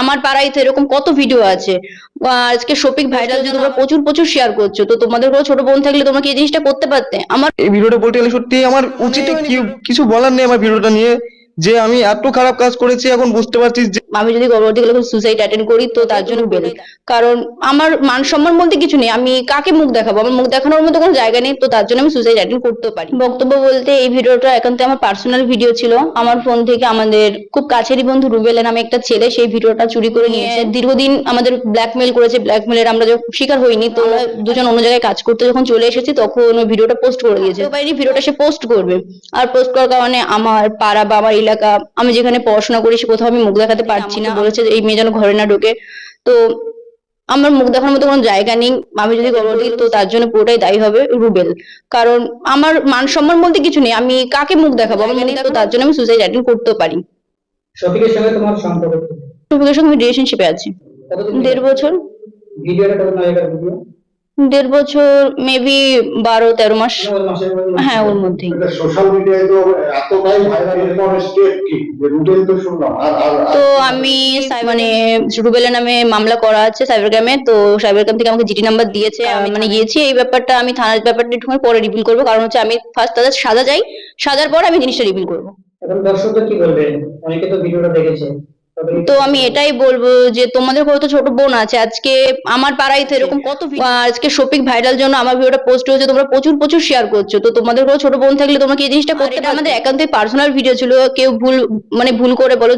আমার পাড়ায় তো এরকম কত ভিডিও আছে। আজকে শপিক ভাইরাল যে তোমরা প্রচুর প্রচুর শেয়ার করছ তো তোমাদের কোনো ছোট বোন থাকলে তোমরা কি এই জিনিসটা করতে পারতে? আমার এই ভিডিওটা বলতে গেলে সত্যি আমার উচিত কিছু বলার নেই আমার ভিডিওটা নিয়ে। যে আমি এত খারাপ কাজ করেছি এখন বুঝতে পারছি যে আমি যদি পরবর্তীকালে সুসাইড অ্যাটেন্ড করি তো তার জন্য বেল কারণ আমার মান সম্মান বলতে কিছু নেই। আমি কাকে মুখ দেখাবো? আমার মুখ দেখানোর মতো কোনো জায়গা নেই তো তার জন্য আমি সুসাইড অ্যাটেন্ড করতে পারি। বক্তব্য বলতে এই ভিডিওটা একান্ত আমার পার্সোনাল ভিডিও ছিল। আমার ফোন থেকে আমাদের খুব কাছেরই বন্ধু রুবেল নামে একটা ছেলে সেই ভিডিওটা চুরি করে নিয়েছে। দীর্ঘদিন আমাদের ব্ল্যাকমেল করেছে। ব্ল্যাকমেলের আমরা যখন শিকার হইনি তো দুজন অন্য জায়গায় কাজ করতে যখন চলে এসেছি তখন ওই ভিডিওটা পোস্ট করে দিয়েছে। ভিডিওটা সে পোস্ট করবে। আর পোস্ট করার কারণে আমার পাড়া বা আমার এলাকা আমি যেখানে পড়াশোনা করি সে কোথাও আমি মুখ দেখাতে পারছি না বলেছে যে এই মেয়ে যেন ঘরে না ঢোকে। তো আমার মুখ দেখানোর মতো কোনো জায়গা নেই। আমি যদি গর্ব দিই তো তার জন্য পুরোটাই দায়ী হবে রুবেল। কারণ আমার মান সম্মান বলতে কিছু নেই। আমি কাকে মুখ দেখাবো? আমার মুখ তো তার জন্য আমি সুসাইড অ্যাটেন্ড করতে পারি। শফিকের সঙ্গে তোমার সম্পর্ক কি? সঙ্গে রিলেশনশিপে আছি। দেড় বছর। ভিডিওটা ভিডিও? দেড় বছর মেবি বারো তেরো মাস। হ্যাঁ ওর মধ্যেই। সোশ্যাল মিডিয়ায় তো এতটাই আমি মানে রুবেলের নামে মামলা করা আছে সাইবার ক্রাইমে তো সাইবার ক্রাইম থেকে আমাকে জিটি নাম্বার দিয়েছে। আমি মানে গিয়েছি এই ব্যাপারটা আমি থানার ব্যাপারটা একটু পরে রিভিল করব। কারণ হচ্ছে আমি ফার্স্ট তাদের সাজা যাই সাজার পর আমি জিনিসটা রিভিল করব। এখন দর্শকদের কি বলবে? অনেকে তো ভিডিওটা দেখেছে। তো আমি এটাই বলব যে তোমাদের হয়তো ছোট বোন আছে। আজকে আমার পাড়ায় তো এরকম কত আজকে শপিক ভাইরাল জন্য আমার ভিডিওটা পোস্ট হয়েছে তোমরা প্রচুর প্রচুর শেয়ার করছ। তো তোমাদের কোনো ছোট বোন থাকলে তোমাকে কি এই জিনিসটা করতে আমাদের একান্তই পার্সোনাল ভিডিও ছিল কেউ ভুল মানে ভুল করে বলো